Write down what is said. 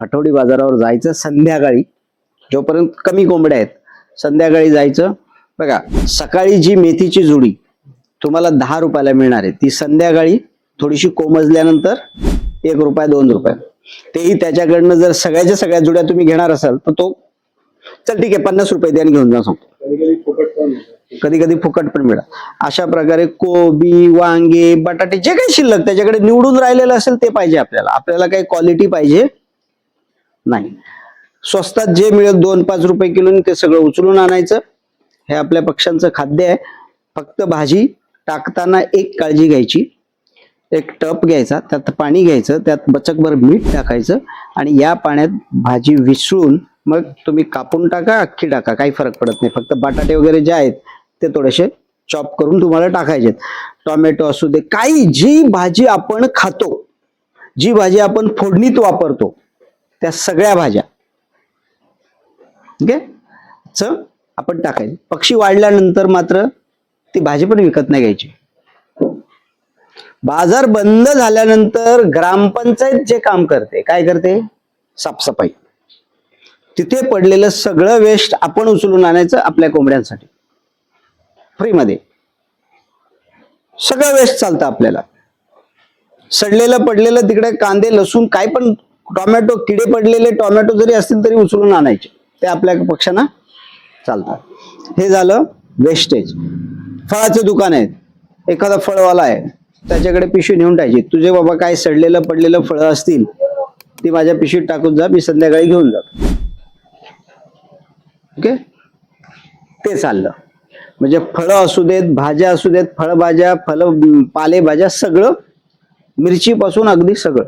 आठवडी बाजारावर जायचं संध्याकाळी. जोपर्यंत कमी कोंबड्या आहेत संध्याकाळी जायचं. बघा सकाळी जी मेथीची जुडी तुम्हाला दहा रुपयाला मिळणार आहे. ती संध्याकाळी थोडीशी कोमजल्यानंतर एक रुपया दोन रुपये. तेही त्याच्याकडनं जर सगळ्याच्या सगळ्या जुड्या तुम्ही घेणार असाल तर तो चल ठीक आहे पन्नास रुपये द्या आणि घेऊन जा सांगतो. कधी कधी फुकट पण मिळा. अशा प्रकारे कोबी वांगे बटाटे जे काही शिल्लक त्याच्याकडे निवडून राहिलेलं असेल ते पाहिजे आपल्याला. आपल्याला काही क्वालिटी पाहिजे. नाही. स्वस्तात जे मिळेल दोन पाच रुपये किलो ते सगळं उचलून आणायचं. हे आपल्या पक्ष्यांचं खाद्य आहे. फक्त भाजी टाकताना एक काळजी घ्यायची. एक टप घ्यायचा त्यात पाणी घ्यायचं त्यात बचकभर मीठ टाकायचं आणि या पाण्यात भाजी विसळून मग तुम्ही कापून टाका अख्खी टाका. काही फरक पडत नाही. फक्त बटाटे वगैरे जे आहेत ते थोडेसे चॉप करून तुम्हाला टाकायचे टोमॅटो असू दे काही जी भाजी आपण खातो जी भाजी आपण फोडणीत वापरतो त्या सगळ्या भाज्या. ठीक आहे च आपण टाकायचं. पक्षी वाढल्यानंतर मात्र ती भाजी पण विकत नाही घ्यायची. बाजार बंद झाल्यानंतर ग्रामपंचायत जे काम करते काय करते? साफसफाई. तिथे पडलेलं सगळं वेस्ट आपण उचलून आणायचं आपल्या कोंबड्यांसाठी. फ्रीमध्ये सगळं वेस्ट चालतं आपल्याला. सडलेलं पडलेलं तिकडे कांदे लसूण काय पण टोमॅटो किडे पडलेले टोमॅटो जरी असतील तरी उचलून आणायचे. ते आपल्या पक्षांना चालतात. हे झालं वेस्टेज फळाचं दुकान आहे. एखादा फळवाला आहे. त्याच्याकडे पिशवी नेऊन टाकायची. तुझे बाबा काय सडलेलं पडलेलं फळं असतील ती माझ्या पिशवीत टाकून जा मी संध्याकाळी घेऊन जातो. ओके? ते चाललं. म्हणजे फळं असू देत भाज्या असू देत फळभाज्या फळ पालेभाज्या सगळं मिरचीपासून अगदी सगळं.